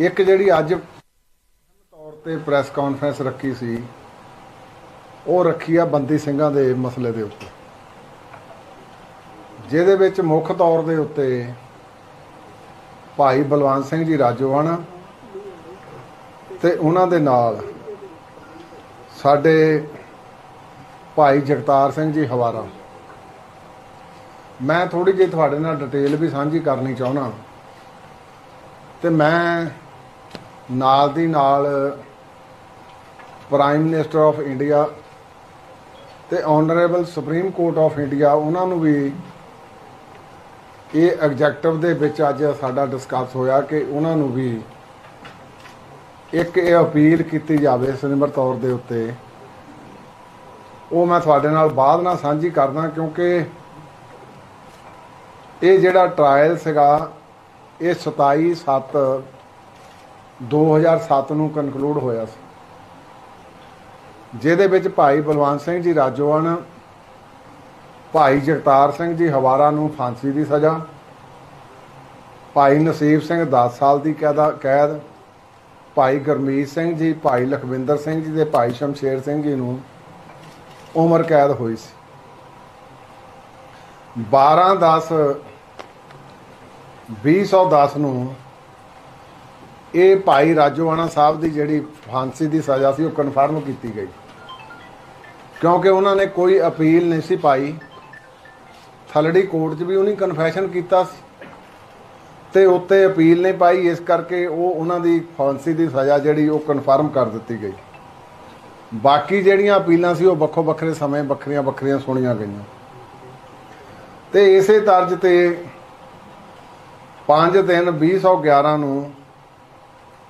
ਇੱਕ ਜਿਹੜੀ ਅੱਜ ਤੌਰ ਤੇ ਪ੍ਰੈਸ ਕਾਨਫਰੰਸ ਰੱਖੀ ਸੀ, ਉਹ ਰੱਖੀ ਆ ਬੰਦੀ ਸਿੰਘਾਂ ਦੇ ਮਸਲੇ ਦੇ ਉੱਤੇ। ਜਿਹਦੇ ਵਿੱਚ ਮੁੱਖ ਤੌਰ ਦੇ ਉੱਤੇ ਭਾਈ ਬਲਵੰਤ ਸਿੰਘ ਜੀ ਰਾਜੋਆਣਾ ਤੇ ਉਹਨਾਂ ਦੇ ਨਾਲ ਸਾਡੇ ਭਾਈ ਜਗਤਾਰ ਸਿੰਘ ਜੀ ਹਵਾਰਾ। ਮੈਂ ਥੋੜੀ ਜਿਹੀ ਤੁਹਾਡੇ ਨਾਲ ਡਿਟੇਲ ਵੀ ਸਾਂਝੀ ਕਰਨੀ ਚਾਹੁੰਦਾ। ਤੇ ਮੈਂ ਨਾਲ ਦੀ ਨਾਲ ਪ੍ਰਾਈਮ ਮਿਨਿਸਟਰ ਆਫ ਇੰਡੀਆ ਤੇ honourable Supreme Court of India ਉਹਨਾਂ ਨੂੰ ਵੀ ਇਹ ਐਗਜੈਕਟਿਵ ਦੇ ਵਿੱਚ ਅੱਜ ਸਾਡਾ ਡਿਸਕਸ ਹੋਇਆ ਕਿ ਉਹਨਾਂ ਨੂੰ ਵੀ ਇੱਕ ਇਹ ਅਪੀਲ ਕੀਤੀ ਜਾਵੇ ਸੁਨਿਮਰ ਤੌਰ ਦੇ ਉੱਤੇ। ਉਹ ਮੈਂ ਤੁਹਾਡੇ ਨਾਲ ਬਾਅਦ ਨਾਲ ਸਾਂਝੀ ਕਰਦਾ ਕਿਉਂਕਿ ਇਹ ਜਿਹੜਾ ਟ੍ਰਾਇਲ ਸੀਗਾ, ਇਹ 27 7 2007 ਨੂੰ ਕਨਕਲੂਡ ਹੋਇਆ ਸੀ। ਜਿਹਦੇ ਵਿੱਚ ਭਾਈ ਬਲਵੰਤ ਸਿੰਘ ਜੀ ਰਾਜੋਆਣ ਭਾਈ ਜਗਤਾਰ ਸਿੰਘ ਜੀ ਹਵਾਰਾ ਨੂੰ ਫਾਂਸੀ ਦੀ ਸਜ਼ਾ, ਭਾਈ ਨਸੀਬ ਸਿੰਘ 10 ਸਾਲ ਦੀ ਕੈਦਾ, ਕੈਦ, ਭਾਈ ਗਰਮੀਤ ਸਿੰਘ ਜੀ, ਭਾਈ ਲਖਵਿੰਦਰ ਸਿੰਘ ਜੀ ਤੇ ਭਾਈ ਸ਼ਮਸ਼ੇਰ ਸਿੰਘ ਜੀ ਨੂੰ ਉਮਰ ਕੈਦ ਹੋਈ ਸੀ। 12 10 2010 ਨੂੰ ਇਹ ਭਾਈ ਰਾਜੋਆਣਾ ਸਾਹਿਬ ਦੀ ਜਿਹੜੀ ਫਾਂਸੀ ਦੀ ਸਜ਼ਾ ਸੀ, ਉਹ ਕਨਫਰਮ ਕੀਤੀ ਗਈ। ਕਿਉਂਕਿ ਉਹਨਾਂ ਨੇ ਕੋਈ ਅਪੀਲ ਨਹੀਂ ਸੀ ਪਾਈ। ਥਲੜੀ ਕੋਰਟ 'ਚ ਵੀ ਉਹਨੇ ਕਨਫੈਸ਼ਨ ਕੀਤਾ ਸੀ। ਤੇ ਉੱਤੇ ਅਪੀਲ ਨਹੀਂ ਪਾਈ, ਇਸ ਕਰਕੇ ਉਹ ਉਹਨਾਂ ਦੀ ਫਾਂਸੀ ਦੀ ਸਜ਼ਾ ਜਿਹੜੀ, ਉਹ ਕਨਫਰਮ ਕਰ ਦਿੱਤੀ ਗਈ। ਬਾਕੀ ਜਿਹੜੀਆਂ ਅਪੀਲਾਂ ਸੀ, ਉਹ ਵੱਖੋ ਵੱਖਰੇ ਸਮੇਂ ਵੱਖਰੀਆਂ ਵੱਖਰੀਆਂ ਸੁਣੀਆਂ ਗਈਆਂ। ਤੇ ਇਸੇ ਤਰਜ ਤੇ 5 ਦਿਨ 2011 ਨੂੰ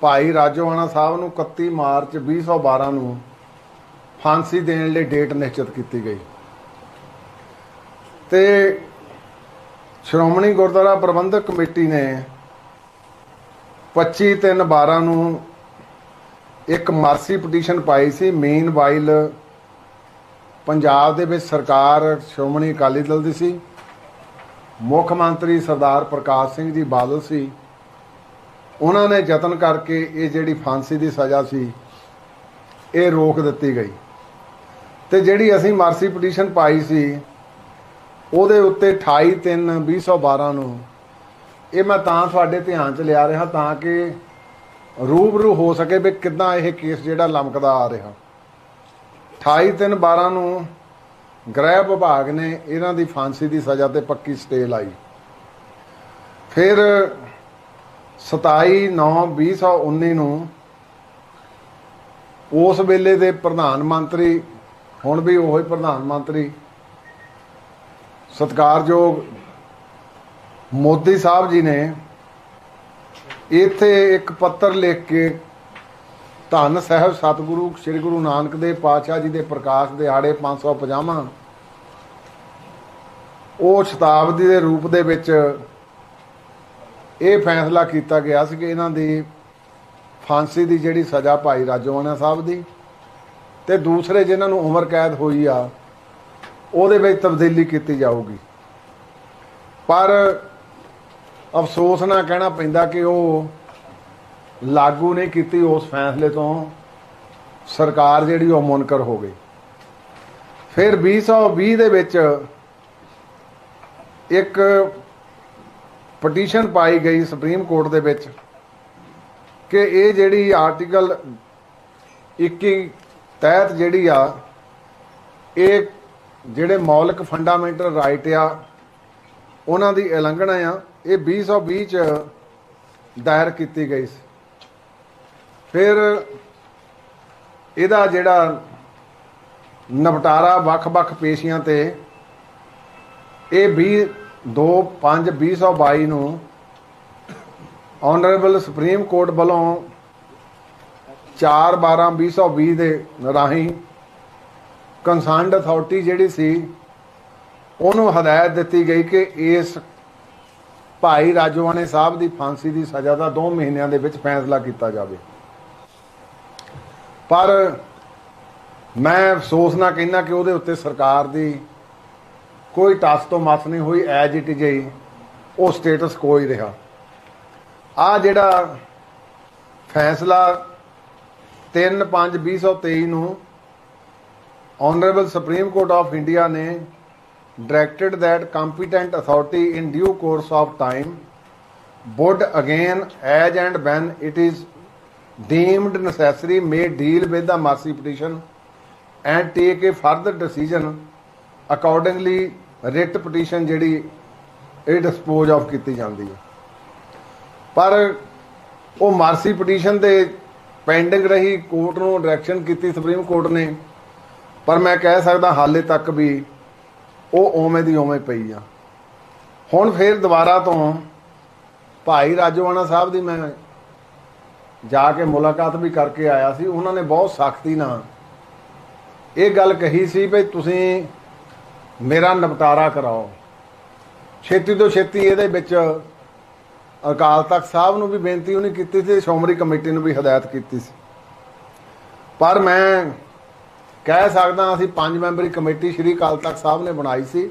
ਭਾਈ ਰਾਜੋਆਣਾ ਸਾਹਿਬ ਨੂੰ 31 ਮਾਰਚ 2012 ਨੂੰ ਫਾਂਸੀ ਦੇਣ ਲਈ ਡੇਟ ਨਿਸ਼ਚਿਤ ਕੀਤੀ ਗਈ। ਤੇ ਸ਼੍ਰੋਮਣੀ ਗੁਰਦੁਆਰਾ ਪ੍ਰਬੰਧਕ ਕਮੇਟੀ ਨੇ 25 3 12 ਨੂੰ ਇੱਕ ਮਾਰਸੀ ਪਟੀਸ਼ਨ ਪਾਈ ਸੀ। ਮੇਨ ਵਾਈਲ ਪੰਜਾਬ ਦੇ ਵਿੱਚ ਸਰਕਾਰ, ਸ਼੍ਰੋਮਣੀ ਅਕਾਲੀ ਦਲ ਦੀ ਸੀ। ਮੁੱਖ ਮੰਤਰੀ ਸਰਦਾਰ ਪ੍ਰਕਾਸ਼ ਸਿੰਘ ਜੀ ਬਾਦਲ ਸੀ। ਉਹਨਾਂ ਨੇ ਯਤਨ ਕਰਕੇ ਇਹ ਜਿਹੜੀ ਫਾਂਸੀ ਦੀ ਸਜ਼ਾ ਸੀ, ਇਹ ਰੋਕ ਦਿੱਤੀ ਗਈ। ਤੇ ਜਿਹੜੀ ਅਸੀਂ ਮਾਰਸੀ ਪਟੀਸ਼ਨ ਪਾਈ ਸੀ, ਉਹਦੇ ਉੱਤੇ 28 3 2012 ਨੂੰ ਇਹ ਮੈਂ ਤਾਂ ਤੁਹਾਡੇ ਧਿਆਨ 'ਚ ਲਿਆ ਰਿਹਾ ਤਾਂ ਕਿ ਰੂਬਰੂ ਹੋ ਸਕੇ ਵੀ ਕਿੱਦਾਂ ਇਹ ਕੇਸ ਜਿਹੜਾ ਲਮਕਦਾ ਆ ਰਿਹਾ। 28 3 12 ਨੂੰ ਗ੍ਰਹਿ ਵਿਭਾਗ ਨੇ ਇਹਨਾਂ ਦੀ ਫਾਂਸੀ ਦੀ ਸਜ਼ਾ ਤੇ ਪੱਕੀ ਸਟੇ ਲਾਈ। ਫਿਰ 27 9 2019 ਨੂੰ ਉਸ ਵੇਲੇ ਦੇ ਪ੍ਰਧਾਨ ਮੰਤਰੀ, ਹੁਣ ਵੀ ਉਹੀ ਪ੍ਰਧਾਨ ਮੰਤਰੀ, ਸਤਿਕਾਰਯੋਗ ਮੋਦੀ ਸਾਹਿਬ ਜੀ ਨੇ ਇੱਥੇ ਇੱਕ ਪੱਤਰ ਲਿਖ ਕੇ ਧੰਨ ਸਾਹਿਬ ਸਤਿਗੁਰੂ, ਸ੍ਰੀ ਗੁਰੂ ਨਾਨਕ ਦੇਵ ਪਾਤਸ਼ਾਹ ਜੀ ਦੇ ਪ੍ਰਕਾਸ਼ ਦਿਹਾੜੇ 550 ਉਹ ਸ਼ਤਾਬਦੀ ਦੇ ਰੂਪ ਦੇ ਵਿੱਚ ਇਹ ਫੈਸਲਾ ਕੀਤਾ ਗਿਆ ਸੀ ਕਿ ਇਹਨਾਂ ਦੀ ਫਾਂਸੀ ਦੀ ਜਿਹੜੀ ਸਜ਼ਾ ਭਾਈ ਰਾਜੋਆਣਾ ਸਾਹਿਬ ਦੀ ਤੇ ਦੂਸਰੇ ਜਿਨ੍ਹਾਂ ਨੂੰ ਉਮਰ ਕੈਦ ਹੋਈ ਆ, ਉਹਦੇ ਵਿੱਚ ਤਬਦੀਲੀ ਕੀਤੀ ਜਾਊਗੀ। ਪਰ ਅਫਸੋਸ ਨਾਲ ਕਹਿਣਾ ਪੈਂਦਾ ਕਿ ਉਹ ਲਾਗੂ ਨਹੀਂ ਕੀਤੀ ਉਸ ਫੈਸਲੇ ਤੋਂ। ਸਰਕਾਰ ਜਿਹੜੀ ਉਹ ਮੁਨਕਰ ਹੋ ਗਈ। ਫਿਰ 2020 ਦੇ ਵਿੱਚ ਇੱਕ ਪਟੀਸ਼ਨ ਪਾਈ ਗਈ ਸੁਪਰੀਮ ਕੋਰਟ ਦੇ ਵਿੱਚ ਕਿ ਇਹ ਜਿਹੜੀ ਆਰਟੀਕਲ 21 ਤਹਿਤ ਜਿਹੜੀ ਆ, ਇਹ ਜਿਹੜੇ ਮੌਲਿਕ ਫੰਡਾਮੈਂਟਲ ਰਾਈਟ ਆ, ਉਹਨਾਂ ਦੀ ਉਲੰਘਣਾ ਆ, ਇਹ 2020 ਚ ਦਾਇਰ ਕੀਤੀ ਗਈ ਸੀ। ਫਿਰ ਇਹਦਾ ਜਿਹੜਾ ਨਿਪਟਾਰਾ ਵੱਖ-ਵੱਖ ਪੇਸ਼ੀਆਂ ਤੇ ਇਹ 20 2 5 2022 ਨੂੰ ਆਨਰੇਬਲ ਸੁਪਰੀਮ ਕੋਰਟ ਵੱਲੋਂ 4 12 2020 ਦੇ ਰਾਹੀਂ ਕੰਸਰਨਡ ਅਥਾਰਟੀ ਜਿਹੜੀ ਸੀ, ਉਹਨੂੰ ਹਦਾਇਤ ਦਿੱਤੀ ਗਈ ਕਿ ਇਸ ਭਾਈ ਰਾਜਵਾਨੇ ਸਾਹਿਬ ਦੀ ਫਾਂਸੀ ਦੀ ਸਜ਼ਾ ਦਾ 2 ਮਹੀਨਿਆਂ ਦੇ ਵਿੱਚ ਫੈਸਲਾ ਕੀਤਾ ਜਾਵੇ। ਪਰ ਮੈਂ ਅਫਸੋਸ ਨਾਲ ਕਹਿੰਦਾ ਕਿ ਉਹਦੇ ਉੱਤੇ ਸਰਕਾਰ ਦੀ ਕੋਈ ਟਸ ਤੋਂ ਮਸ ਨਹੀਂ ਹੋਈ ਐਜ ਇਟ ਇਜ ਉਹ ਸਟੇਟਸ ਕੋਈ ਰਿਹਾ ਆ ਜਿਹੜਾ ਫੈਸਲਾ 3/5/2023 ਨੂੰ honourable Supreme Court of India ਨੇ directed that competent authority in due course of time would again as and when it is deemed necessary may deal with the mercy petition and take a further decision accordingly writ petition ਜਿਹੜੀ, ਇਹ dispose of ਕੀਤੀ ਜਾਂਦੀ ਹੈ। ਪਰ ਉਹ ਮਾਰਸੀ petition ਦੇ pending ਰਹੀ court ਨੂੰ ਡਾਇਰੈਕਸ਼ਨ ਕੀਤੀ ਸੁਪਰੀਮ ਕੋਰਟ ਨੇ, ਪਰ ਮੈਂ ਕਹਿ ਸਕਦਾ ਹਾਲੇ ਤੱਕ ਵੀ ਉਹ ਓਵੇਂ ਦੀ ਓਵੇਂ ਪਈ ਆ। ਹੁਣ ਫੇਰ ਦੁਬਾਰਾ ਤੋਂ ਭਾਈ ਰਾਜੋਆਣਾ ਸਾਹਿਬ ਦੀ ਮੈਂ ਜਾ ਕੇ ਮੁਲਾਕਾਤ ਵੀ ਕਰਕੇ ਆਇਆ ਸੀ, ਉਹਨਾਂ ਨੇ ਬਹੁਤ ਸਖਤੀ ਨਾਲ ਇਹ ਗੱਲ ਕਹੀ ਸੀ ਵੀ ਤੁਸੀਂ ਮੇਰਾ ਨਿਪਟਾਰਾ ਕਰਾਓ। ਛੇਤੀ ਤੋਂ ਛੇਤੀ ਇਹਦੇ ਵਿੱਚ ਅਕਾਲ ਤਖਤ ਸਾਹਿਬ ਨੂੰ ਵੀ ਬੇਨਤੀ ਉਹਨੇ ਕੀਤੀ ਸੀ, ਸ਼੍ਰੋਮਣੀ ਕਮੇਟੀ ਨੂੰ ਵੀ ਹਦਾਇਤ ਕੀਤੀ ਸੀ। ਪਰ ਮੈਂ ਕਹਿ ਸਕਦਾ ਅਸੀਂ ਪੰਜ ਮੈਂਬਰੀ ਕਮੇਟੀ ਸ਼੍ਰੀ ਅਕਾਲ ਤਖਤ ਸਾਹਿਬ ਨੇ ਬਣਾਈ ਸੀ।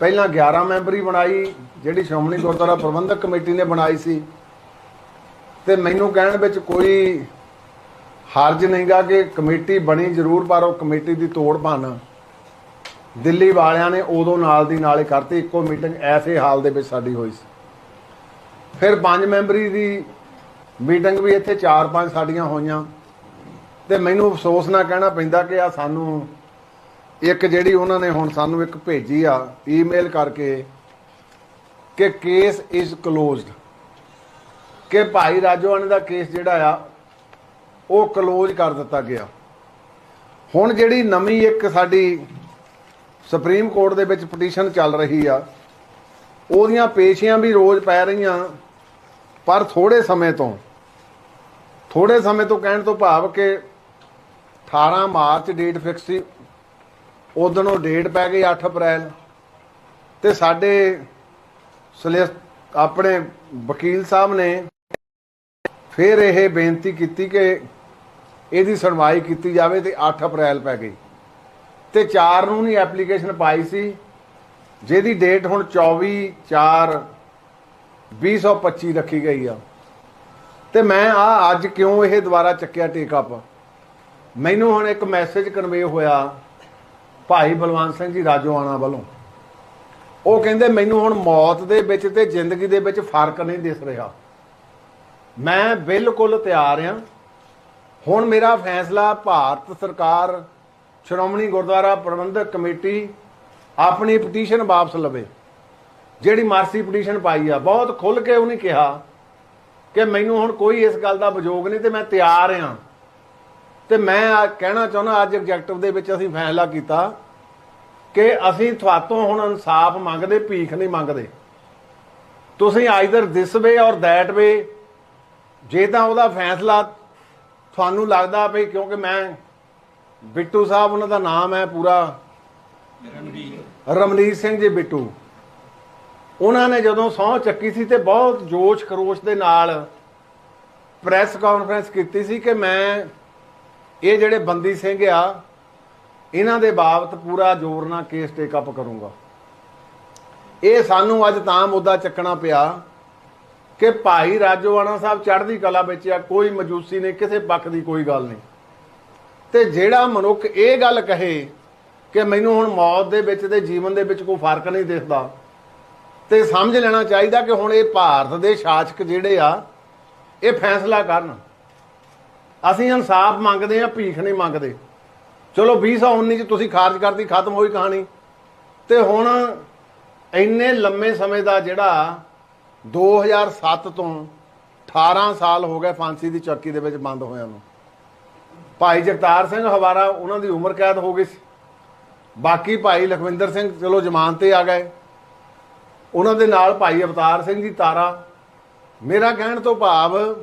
ਪਹਿਲਾਂ 11 ਮੈਂਬਰੀ ਬਣਾਈ, ਜਿਹੜੀ ਸ਼੍ਰੋਮਣੀ ਗੁਰਦੁਆਰਾ ਪ੍ਰਬੰਧਕ ਕਮੇਟੀ ਨੇ ਬਣਾਈ ਸੀ। ਤੇ ਮੈਨੂੰ ਕਹਿਣ ਵਿੱਚ ਕੋਈ ਹਰਜ ਨਹੀਂਗਾ ਕਿ ਕਮੇਟੀ ਬਣੀ, ਜ਼ਰੂਰ ਪਰ ਉਹ ਕਮੇਟੀ ਦੀ ਤੋੜ ਭੰਨ। ਦਿੱਲੀ ਵਾਲਿਆਂ ਨੇ ਉਦੋਂ ਨਾਲ ਦੀ ਨਾਲੇ ਕਰਤੀ, ਇੱਕੋ ਮੀਟਿੰਗ ਐਸੇ ਹਾਲ ਦੇ ਵਿੱਚ ਸਾਡੀ ਹੋਈ ਸੀ। ਫਿਰ ਪੰਜ ਮੈਂਬਰੀ ਦੀ ਮੀਟਿੰਗ ਵੀ ਇੱਥੇ 4-5 ਸਾਡੀਆਂ ਹੋਈਆਂ। ਤੇ ਮੈਨੂੰ ਅਫਸੋਸ ਨਾ ਕਹਿਣਾ ਪੈਂਦਾ ਕਿ ਆ ਸਾਨੂੰ ਇੱਕ ਜਿਹੜੀ ਉਹਨਾਂ ਨੇ ਹੁਣ ਸਾਨੂੰ ਇੱਕ ਭੇਜੀ ਆ, ਈਮੇਲ ਕਰਕੇ ਕਿ ਕੇਸ ਇਜ਼ ਕਲੋਜ਼ਡ ਕਿ ਭਾਈ ਰਾਜੋਆਣੇ ਦਾ ਕੇਸ ਜਿਹੜਾ ਆ, ਉਹ ਕਲੋਜ਼ ਕਰ ਦਿੱਤਾ ਗਿਆ। ਹੁਣ ਜਿਹੜੀ ਨਵੀਂ ਇੱਕ ਸਾਡੀ ਸੁਪਰੀਮ ਕੋਰਟ ਦੇ ਵਿੱਚ ਪਟੀਸ਼ਨ ਚੱਲ ਰਹੀ ਆ। ਉਹਦੀਆਂ ਪੇਸ਼ੀਆਂ ਵੀ ਰੋਜ਼ ਪੈ ਰਹੀਆਂ, ਪਰ ਥੋੜੇ ਸਮੇਂ ਤੋਂ ਥੋੜੇ ਸਮੇਂ ਤੋਂ ਕਹਿਣ ਤੋਂ ਭਾਵ ਕਿ 18 ਮਾਰਚ ਡੇਟ ਫਿਕਸ ਸੀ, ਉਦੋਂ ਉਹ ਡੇਟ ਪੈ ਗਈ 8 ਅਪ੍ਰੈਲ, ਤੇ ਸਾਡੇ ਸਲੇ ਆਪਣੇ ਵਕੀਲ ਸਾਹਿਬ ਨੇ ਫਿਰ ਇਹ ਬੇਨਤੀ ਕੀਤੀ ਕਿ ਇਹਦੀ ਸੁਣਵਾਈ ਕੀਤੀ ਜਾਵੇ ਤੇ 8 ਅਪ੍ਰੈਲ ਪੈ ਗਈ। ਤੇ 4 ਨੂੰ ਨਹੀਂ ਐਪਲੀਕੇਸ਼ਨ ਪਾਈ ਸੀ, ਜਿਹਦੀ ਡੇਟ ਹੁਣ 24 4 2025 ਰੱਖੀ ਗਈ ਆ। ਤੇ ਮੈਂ ਆ ਅੱਜ ਕਿਉਂ ਇਹ ਦੁਬਾਰਾ ਚੱਕਿਆ ਟੇਕ ਅਪ? ਮੈਨੂੰ ਹੁਣ ਇੱਕ ਮੈਸੇਜ ਕਨਵੇ ਹੋਇਆ ਭਾਈ ਬਲਵੰਤ ਸਿੰਘ ਜੀ ਰਾਜੋਆਣਾ ਵੱਲੋਂ। ਉਹ ਕਹਿੰਦੇ, ਮੈਨੂੰ ਹੁਣ ਮੌਤ ਦੇ ਵਿੱਚ ਤੇ ਜ਼ਿੰਦਗੀ ਦੇ ਵਿੱਚ ਫ਼ਰਕ ਨਹੀਂ ਦਿਸ ਰਿਹਾ। ਮੈਂ ਬਿਲਕੁਲ ਤਿਆਰ ਆ। ਹੁਣ ਮੇਰਾ ਫੈਸਲਾ ਭਾਰਤ ਸਰਕਾਰ ਸ਼੍ਰੋਮਣੀ ਗੁਰਦੁਆਰਾ ਪ੍ਰਬੰਧਕ ਕਮੇਟੀ ਆਪਣੀ ਪਟੀਸ਼ਨ ਵਾਪਸ ਲਵੇ। ਜਿਹੜੀ ਮਾਰਸੀ ਪਟੀਸ਼ਨ ਪਾਈ ਆ, ਬਹੁਤ ਖੁੱਲ ਕੇ ਉਹਨੇ ਕਿਹਾ ਕਿ ਮੈਨੂੰ ਹੁਣ ਕੋਈ ਇਸ ਗੱਲ ਦਾ ਵਿਜੋਗ ਨਹੀਂ ਤੇ ਮੈਂ ਤਿਆਰ ਹਾਂ ਤੇ ਮੈਂ ਕਹਿਣਾ ਚਾਹੁੰਦਾ, ਅੱਜ ਐਗਜੈਕਟਿਵ ਦੇ ਵਿੱਚ ਅਸੀਂ ਫੈਸਲਾ ਕੀਤਾ ਕਿ ਅਸੀਂ ਤੁਹਾਤੋਂ ਹੁਣ ਇਨਸਾਫ ਮੰਗਦੇ, ਭੀਖ ਨਹੀਂ ਮੰਗਦੇ। ਤੁਸੀਂ ਆਈਦਰ ਦਿਸ ਵੇ ਔਰ ਦੈਟ ਵੇ, ਜੇ ਤਾਂ ਉਹਦਾ ਫੈਸਲਾ ਤੁਹਾਨੂੰ ਲੱਗਦਾ ਵੀ ਕਿਉਂਕਿ ਮੈਂ ਬਿੱਟੂ ਸਾਹਿਬ, ਉਹਨਾਂ ਦਾ ਨਾਮ ਹੈ ਪੂਰਾ। ਰਮਨੀਤ ਸਿੰਘ ਜੀ ਬਿੱਟੂ। ਉਹਨਾਂ ਨੇ ਜਦੋਂ ਸਹੁੰ ਚੱਕੀ ਸੀ ਤੇ ਬਹੁਤ ਜੋਸ਼ ਖਰੋਸ਼ ਦੇ ਨਾਲ ਪ੍ਰੈਸ ਕਾਨਫਰੰਸ ਕੀਤੀ ਸੀ ਕਿ ਮੈਂ ਇਹ ਜਿਹੜੇ ਬੰਦੀ ਸਿੰਘ ਆ, ਇਹਨਾਂ ਦੇ ਬਾਬਤ ਪੂਰਾ ਜ਼ੋਰ ਨਾਲ ਕੇਸ ਟੇਕ ਅਪ ਕਰੂੰਗਾ। ਇਹ ਸਾਨੂੰ ਅੱਜ ਤਾਂ ਮੁੱਦਾ ਚੱਕਣਾ ਪਿਆ ਕਿ ਭਾਈ ਰਾਜੋਆਣਾ ਸਾਹਿਬ ਚੜ੍ਹਦੀ ਕਲਾ ਵਿੱਚ ਆ, ਕੋਈ ਮਜੂਸੀ ਨਹੀਂ, ਕਿਸੇ ਪੱਖ ਦੀ ਕੋਈ ਗੱਲ ਨਹੀਂ। ਤੇ ਜਿਹੜਾ ਮਨੁੱਖ ਇਹ ਗੱਲ ਕਹੇ ਕਿ ਮੈਨੂੰ ਹੁਣ ਮੌਤ ਦੇ ਵਿੱਚ ਤੇ ਜੀਵਨ ਦੇ ਵਿੱਚ ਕੋਈ ਫ਼ਰਕ ਨਹੀਂ ਦਿਖਦਾ, ਤੇ ਸਮਝ ਲੈਣਾ ਚਾਹੀਦਾ ਕਿ ਹੁਣ ਇਹ ਭਾਰਤ ਦੇ ਸ਼ਾਸਕ ਜਿਹੜੇ ਆ, ਇਹ ਫੈਸਲਾ ਕਰਨ। ਅਸੀਂ ਇਨਸਾਫ ਮੰਗਦੇ ਆ ਭੀਖ ਨਹੀਂ ਮੰਗਦੇ। ਚਲੋ 2019 ਚ ਤੁਸੀਂ ਖਾਰਜ ਕਰਤੀ, ਖਤਮ ਹੋਈ ਕਹਾਣੀ। ਤੇ ਹੁਣ ਇੰਨੇ ਲੰਮੇ ਸਮੇਂ ਦਾ ਜਿਹੜਾ 2007 ਤੋਂ 18 ਸਾਲ ਹੋ ਗਏ ਫਾਂਸੀ ਦੀ ਚੌਕੀ ਦੇ ਵਿੱਚ ਬੰਦ ਹੋਇਆ ਨੂੰ। ਭਾਈ ਜਗਤਾਰ ਸਿੰਘ ਹਵਾਰਾ, ਉਹਨਾਂ ਦੀ ਉਮਰ ਕੈਦ ਹੋ ਗਈ ਸੀ। ਬਾਕੀ ਭਾਈ ਲਖਵਿੰਦਰ ਸਿੰਘ, ਚਲੋ ਜ਼ਮਾਨਤ ਤੇ ਆ ਗਏ। ਉਹਨਾਂ ਦੇ ਨਾਲ ਭਾਈ ਅਵਤਾਰ ਸਿੰਘ ਜੀ ਤਾਰਾ। ਮੇਰਾ ਕਹਿਣ ਤੋਂ ਭਾਵ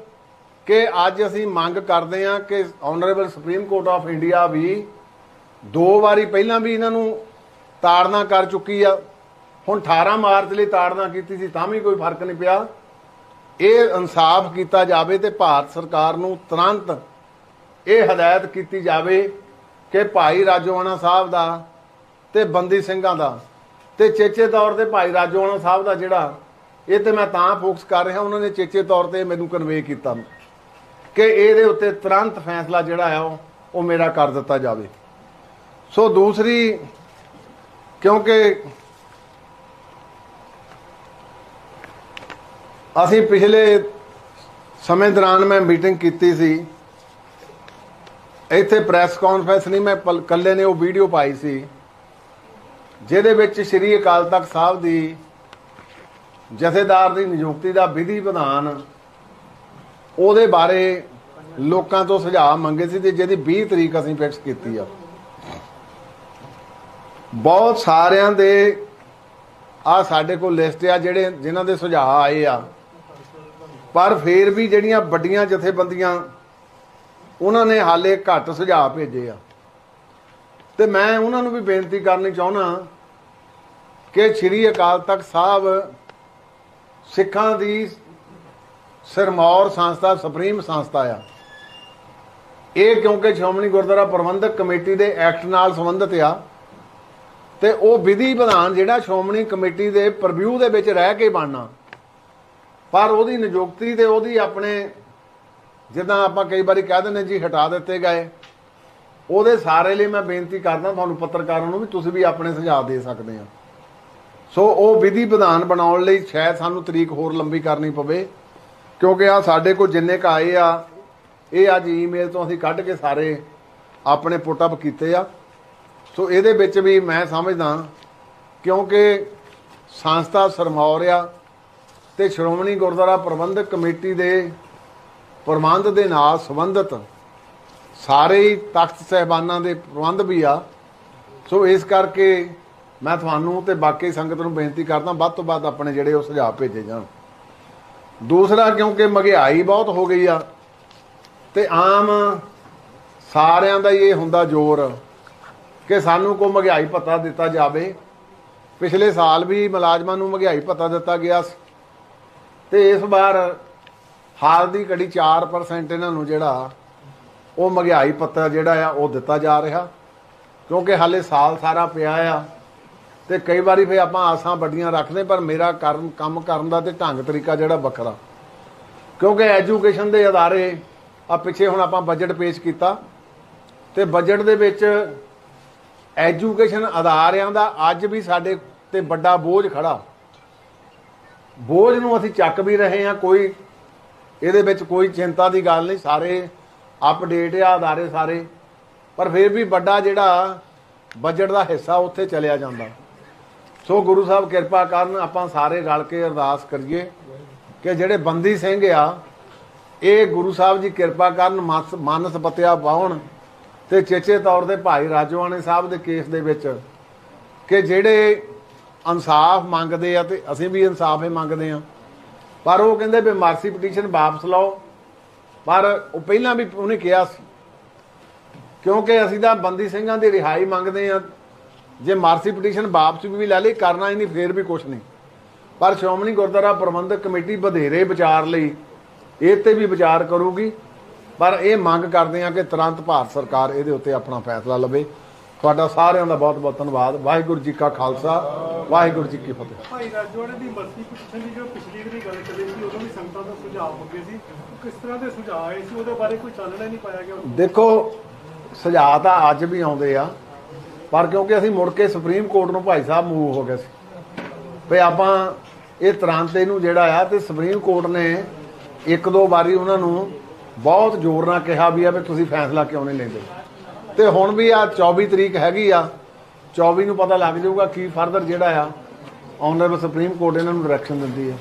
ਕਿ ਅੱਜ ਅਸੀਂ ਮੰਗ ਕਰਦੇ ਹਾਂ ਕਿ honourable Supreme Court of India ਵੀ ਦੋ ਵਾਰੀ ਪਹਿਲਾਂ ਵੀ ਇਹਨਾਂ ਨੂੰ ਤਾੜਨਾ ਕਰ ਚੁੱਕੀ ਆ। ਹੁਣ 18 ਮਾਰਚ ਲਈ ਤਾੜਨਾ ਕੀਤੀ ਸੀ, ਤਾਂ ਵੀ ਕੋਈ ਫ਼ਰਕ ਨਹੀਂ ਪਿਆ। ਇਹ ਇਨਸਾਫ ਕੀਤਾ ਜਾਵੇ ਤੇ ਭਾਰਤ ਸਰਕਾਰ ਨੂੰ ਤੁਰੰਤ ਇਹ ਹਦਾਇਤ ਕੀਤੀ ਜਾਵੇ ਕਿ ਭਾਈ ਰਾਜੋਆਣਾ ਸਾਹਿਬ ਦਾ ਤੇ ਬੰਦੀ ਸਿੰਘਾਂ ਦਾ ਤੇ ਚੇਚੇ ਤੌਰ ਤੇ ਭਾਈ ਰਾਜੋਆਣਾ ਸਾਹਿਬ ਦਾ ਜਿਹੜਾ, ਇਹ ਤੇ ਮੈਂ ਤਾਂ ਫੋਕਸ ਕਰ ਰਿਹਾ, ਉਹਨਾਂ ਨੇ ਚੇਚੇ ਤੌਰ ਤੇ ਮੈਨੂੰ ਕਨਵੇ ਕੀਤਾ। ਕਿ ਇਹਦੇ ਉੱਤੇ ਤੁਰੰਤ ਫੈਸਲਾ ਜਿਹੜਾ ਆ, ਉਹ- ਉਹ ਮੇਰਾ ਕਰ ਦਿੱਤਾ ਜਾਵੇ। ਸੋ ਦੂਸਰੀ, ਕਿਉਂਕਿ ਅਸੀਂ ਪਿਛਲੇ ਸਮੇਂ ਦੌਰਾਨ ਮੈਂ ਮੀਟਿੰਗ ਕੀਤੀ ਸੀ ਇੱਥੇ ਪ੍ਰੈਸ ਕਾਨਫਰੰਸ ਨਹੀਂ, ਮੈਂ ਪਲ- ਇਕੱਲੇ ਨੇ ਉਹ ਵੀਡੀਓ ਪਾਈ ਸੀ, ਜਿਹਦੇ ਵਿੱਚ ਸ੍ਰੀ ਅਕਾਲ ਤਖਤ ਸਾਹਿਬ ਦੀ ਜਥੇਦਾਰ ਦੀ ਨਿਯੁਕਤੀ ਦਾ ਵਿਧੀ ਵਿਧਾਨ, ਉਹਦੇ ਬਾਰੇ ਲੋਕਾਂ ਤੋਂ ਸੁਝਾਅ ਮੰਗੇ ਸੀ ਤੇ ਜਿਹਦੀ 20 ਤਰੀਕ ਅਸੀਂ ਫਿਕਸ ਕੀਤੀ ਆ। ਬਹੁਤ ਸਾਰਿਆਂ ਦੇ ਆ ਸਾਡੇ ਕੋਲ ਲਿਸਟ ਆ, ਜਿਹੜੇ, ਜਿਨ੍ਹਾਂ ਦੇ ਸੁਝਾਅ ਆਏ ਆ, ਪਰ ਫੇਰ ਵੀ ਜਿਹੜੀਆਂ ਵੱਡੀਆਂ ਜਥੇਬੰਦੀਆਂ ਉਹਨਾਂ ਨੇ ਹਾਲੇ ਘੱਟ ਸੁਝਾਅ ਭੇਜੇ ਆ। ਤੇ ਮੈਂ ਉਹਨਾਂ ਨੂੰ ਵੀ ਬੇਨਤੀ ਕਰਨੀ ਚਾਹੁੰਦਾ ਕਿ ਸ੍ਰੀ ਅਕਾਲ ਤਖਤ ਸਾਹਿਬ ਸਿੱਖਾਂ ਦੀ ਸਿਰਮੌਰ ਸੰਸਥਾ, ਸੁਪਰੀਮ ਸੰਸਥਾ ਆ। ਇਹ ਕਿਉਂਕਿ ਸ਼੍ਰੋਮਣੀ ਗੁਰਦੁਆਰਾ ਪ੍ਰਬੰਧਕ ਕਮੇਟੀ ਦੇ ਐਕਟ ਨਾਲ ਸੰਬੰਧਿਤ ਆ ਤੇ ਉਹ ਵਿਧੀ ਵਿਧਾਨ ਜਿਹੜਾ ਸ਼੍ਰੋਮਣੀ ਕਮੇਟੀ ਦੇ ਪ੍ਰਵਿਊ ਦੇ ਵਿੱਚ ਰਹਿ ਕੇ ਬਣਨਾ। ਪਰ ਉਹਦੀ ਨਿਯੁਕਤੀ ਤੇ ਉਹਦੀ ਆਪਣੇ ਜਿੱਦਾਂ ਆਪਾਂ ਕਈ ਵਾਰੀ ਕਹਿ ਦਿੰਦੇ ਜੀ ਹਟਾ ਦਿੱਤੇ ਗਏ, ਉਹਦੇ ਸਾਰੇ ਲਈ ਮੈਂ ਬੇਨਤੀ ਕਰਦਾ ਤੁਹਾਨੂੰ ਪੱਤਰਕਾਰਾਂ ਨੂੰ ਵੀ ਤੁਸੀਂ ਵੀ ਆਪਣੇ ਸੁਝਾਅ ਦੇ ਸਕਦੇ ਆ ਸੋ ਉਹ ਵਿਧੀ ਵਿਧਾਨ ਬਣਾਉਣ ਲਈ ਸ਼ਾਇਦ ਸਾਨੂੰ ਤਰੀਕ ਹੋਰ ਲੰਬੀ ਕਰਨੀ ਪਵੇ, ਕਿਉਂਕਿ ਆ ਸਾਡੇ ਕੋਲ ਜਿੰਨੇ ਕ ਆਏ ਆ, ਇਹ ਅੱਜ ਈਮੇਲ ਤੋਂ ਅਸੀਂ ਕੱਢ ਕੇ ਸਾਰੇ ਆਪਣੇ ਪੁੱਟ ਅਪ ਕੀਤੇ ਆ। ਸੋ ਇਹਦੇ ਵਿੱਚ ਵੀ ਮੈਂ ਸਮਝਦਾ ਕਿਉਂਕਿ ਸੰਸਥਾ ਸਰਮੌਰ ਆ ਤੇ ਸ਼੍ਰੋਮਣੀ ਗੁਰਦੁਆਰਾ ਪ੍ਰਬੰਧਕ ਕਮੇਟੀ ਦੇ ਪ੍ਰਬੰਧ ਦੇ ਨਾਲ ਸੰਬੰਧਿਤ ਸਾਰੇ ਹੀ ਤਖਤ ਸਹਿਬਾਨਾਂ ਦੇ ਪ੍ਰਬੰਧ ਵੀ ਆ। ਸੋ ਇਸ ਕਰਕੇ ਮੈਂ ਤੁਹਾਨੂੰ ਤੇ ਬਾਕੀ ਸੰਗਤ ਨੂੰ ਬੇਨਤੀ ਕਰਦਾ, ਵੱਧ ਤੋਂ ਵੱਧ ਆਪਣੇ ਜਿਹੜੇ ਉਹ ਸੁਝਾਅ ਭੇਜੇ ਜਾਣ। ਦੂਸਰਾ, ਕਿਉਂਕਿ ਮਹਿੰਗਾਈ ਬਹੁਤ ਹੋ ਗਈ ਆ ਤੇ ਆਮ ਸਾਰਿਆਂ ਦਾ ਹੀ ਇਹ ਹੁੰਦਾ ਜ਼ੋਰ ਕਿ ਸਾਨੂੰ ਕੋ ਮਹਿੰਗਾਈ ਭੱਤਾ ਦਿੱਤਾ ਜਾਵੇ। ਪਿਛਲੇ ਸਾਲ ਵੀ ਮੁਲਾਜ਼ਮਾਂ ਨੂੰ ਮਹਿੰਗਾਈ ਭੱਤਾ ਦਿੱਤਾ ਗਿਆ ਸੀ ਤੇ ਇਸ ਵਾਰ ਹਾਲ ਦੀ ਘੜੀ 4% ਇਹਨਾਂ ਨੂੰ ਜਿਹੜਾ ਉਹ ਮਹਿੰਗਾਈ ਭੱਤਾ ਜਿਹੜਾ ਆ, ਉਹ ਦਿੱਤਾ ਜਾ ਰਿਹਾ। ਕਿਉਂਕਿ ਹਾਲੇ ਸਾਲ ਸਾਰਾ ਪਿਆ ਆ ਤੇ ਕਈ ਵਾਰੀ ਫੇ ਆਪਾਂ ਆਸਾਂ ਵੱਡੀਆਂ ਰੱਖਦੇ ਪਰ ਮੇਰਾ ਕਰਨ, ਕੰਮ ਕਰਨ ਦਾ ਤੇ ਢੰਗ ਤਰੀਕਾ ਜਿਹੜਾ ਵੱਖਰਾ। ਕਿਉਂਕਿ ਐਜੂਕੇਸ਼ਨ ਦੇ ਅਦਾਰੇ ਆ ਪਿੱਛੇ ਹੁਣ ਆਪਾਂ ਬਜਟ ਪੇਸ਼ ਕੀਤਾ। ਤੇ ਬਜਟ ਦੇ ਵਿੱਚ ਐਜੂਕੇਸ਼ਨ ਅਦਾਰਿਆਂ ਦਾ ਅੱਜ ਵੀ ਸਾਡੇ ਤੇ ਵੱਡਾ ਬੋਝ ਖੜਾ। ਬੋਝ ਨੂੰ ਅਸੀਂ ਚੱਕ ਵੀ ਰਹੇ ਹਾਂ, ਕੋਈ ਇਹਦੇ ਵਿੱਚ ਕੋਈ ਚਿੰਤਾ ਦੀ ਗੱਲ ਨਹੀਂ, ਸਾਰੇ ਅਪਡੇਟ ਆ ਅਦਾਰੇ ਸਾਰੇ। ਪਰ ਫਿਰ ਵੀ ਵੱਡਾ ਜਿਹੜਾ ਬਜਟ ਦਾ ਹਿੱਸਾ ਉੱਥੇ ਚਲਿਆ ਜਾਂਦਾ। ਸੋ ਗੁਰੂ ਸਾਹਿਬ ਕਿਰਪਾ ਕਰਨ ਆਪਾਂ ਸਾਰੇ ਰਲ ਕੇ ਅਰਦਾਸ ਕਰੀਏ ਕਿ ਜਿਹੜੇ ਬੰਦੀ ਸਿੰਘ ਆ, ਇਹ ਗੁਰੂ ਸਾਹਿਬ ਜੀ ਕਿਰਪਾ ਕਰਨ ਮਸ- ਮਾਨਸ ਪਤਿਆ ਪਾਉਣ ਤੇ ਚੇਚੇ ਤੌਰ ਤੇ ਭਾਈ ਰਾਜਵਾਨੇ ਸਾਹਿਬ ਦੇ ਕੇਸ ਦੇ ਵਿੱਚ ਕਿ ਜਿਹੜੇ ਇਨਸਾਫ ਮੰਗਦੇ ਆ ਤੇ ਅਸੀਂ ਵੀ ਇਨਸਾਫ ਹੀ ਮੰਗਦੇ ਆ। ਪਰ ਉਹ ਕਹਿੰਦੇ ਵੀ ਮਾਰਸੀ ਪਟੀਸ਼ਨ ਵਾਪਸ ਲਓ। ਪਰ ਉਹ ਪਹਿਲਾਂ ਵੀ ਉਹਨੇ ਕਿਹਾ ਸੀ, ਕਿਉਂਕਿ ਅਸੀਂ ਤਾਂ ਬੰਦੀ ਸਿੰਘਾਂ ਦੀ ਰਿਹਾਈ ਮੰਗਦੇ ਆ ਜੇ ਮਾਰਸੀ ਪਟੀਸ਼ਨ ਵਾਪਸ ਵੀ ਲੈ ਲਈ, ਕਰਨਾ ਹੀ ਨਹੀਂ, ਫੇਰ ਵੀ ਕੁਝ ਨਹੀਂ। ਪਰ ਸ਼੍ਰੋਮਣੀ ਗੁਰਦੁਆਰਾ ਪ੍ਰਬੰਧਕ ਕਮੇਟੀ ਵਧੇਰੇ ਵਿਚਾਰ ਲਈ ਇਹ ਤੇ ਵੀ ਵਿਚਾਰ ਕਰੂਗੀ, ਪਰ ਇਹ ਮੰਗ ਕਰਦੇ ਆ ਕਿ ਤੁਰੰਤ ਭਾਰਤ ਸਰਕਾਰ ਇਹਦੇ ਉੱਤੇ ਆਪਣਾ ਫੈਸਲਾ ਲਵੇ। ਤੁਹਾਡਾ ਸਾਰਿਆਂ ਦਾ ਬਹੁਤ ਬਹੁਤ ਧੰਨਵਾਦ। ਵਾਹਿਗੁਰੂ ਜੀ ਕਾ ਖਾਲਸਾ ਵਾਹਿਗੁਰੂ ਜੀ ਕੀ ਫਤਿਹ। ਭਾਈ ਰਾਜਵਾੜੇ ਦੀ ਮਰਸੀ ਪਿਟੀਸ਼ਨ ਦੀ ਜੋ ਪਿਛਲੀ ਵਾਰੀ ਗੱਲ ਚੱਲੀ ਸੀ ਉਦੋਂ ਵੀ ਸੰਗਤਾਂ ਦਾ ਸੁਝਾਅ ਮੰਗੇ ਸੀ। ਕਿਸ ਤਰ੍ਹਾਂ ਦੇ ਸੁਝਾਅ ਆਏ ਸੀ? ਉਹਦੇ ਬਾਰੇ ਕੋਈ ਚਾਨਣਾ ਨਹੀਂ ਪਾਇਆ ਗਿਆ। ਦੇਖੋ ਸੁਝਾਅ ਤਾਂ ਅੱਜ ਵੀ ਆਉਂਦੇ ਆ ਪਰ ਕਿਉਂਕਿ ਅਸੀਂ ਮੁੜ ਕੇ ਸੁਪਰੀਮ ਕੋਰਟ ਨੂੰ ਭਾਈ ਸਾਹਿਬ ਮੂਵ ਹੋ ਗਏ ਸੀ। ਵੀ ਆਪਾਂ ਇਹ ਤੁਰੰਤ ਇਹਨੂੰ ਜਿਹੜਾ ਆ ਤੇ ਸੁਪਰੀਮ ਕੋਰਟ ਨੇ ਇੱਕ ਦੋ ਵਾਰੀ ਉਹਨਾਂ ਨੂੰ ਬਹੁਤ ਜ਼ੋਰ ਨਾਲ ਕਿਹਾ ਵੀ ਆ ਵੀ ਤੁਸੀਂ ਫੈਸਲਾ ਕਿਉਂ ਨਹੀਂ ਲੈਂਦੇ? ਤੇ ਹੁਣ ਵੀ ਆ 24 ਤਰੀਕ ਹੈਗੀ ਆ। 24 ਨੂੰ ਪਤਾ ਲੱਗ ਜਾਊਗਾ ਕੀ ਫਰਦਰ ਜਿਹੜਾ ਆ ਆਨਰੇਬਲ ਸੁਪਰੀਮ ਕੋਰਟ ਇਹਨਾਂ ਨੂੰ ਡਾਇਰੈਕਸ਼ਨ ਦਿੰਦੀ ਆ।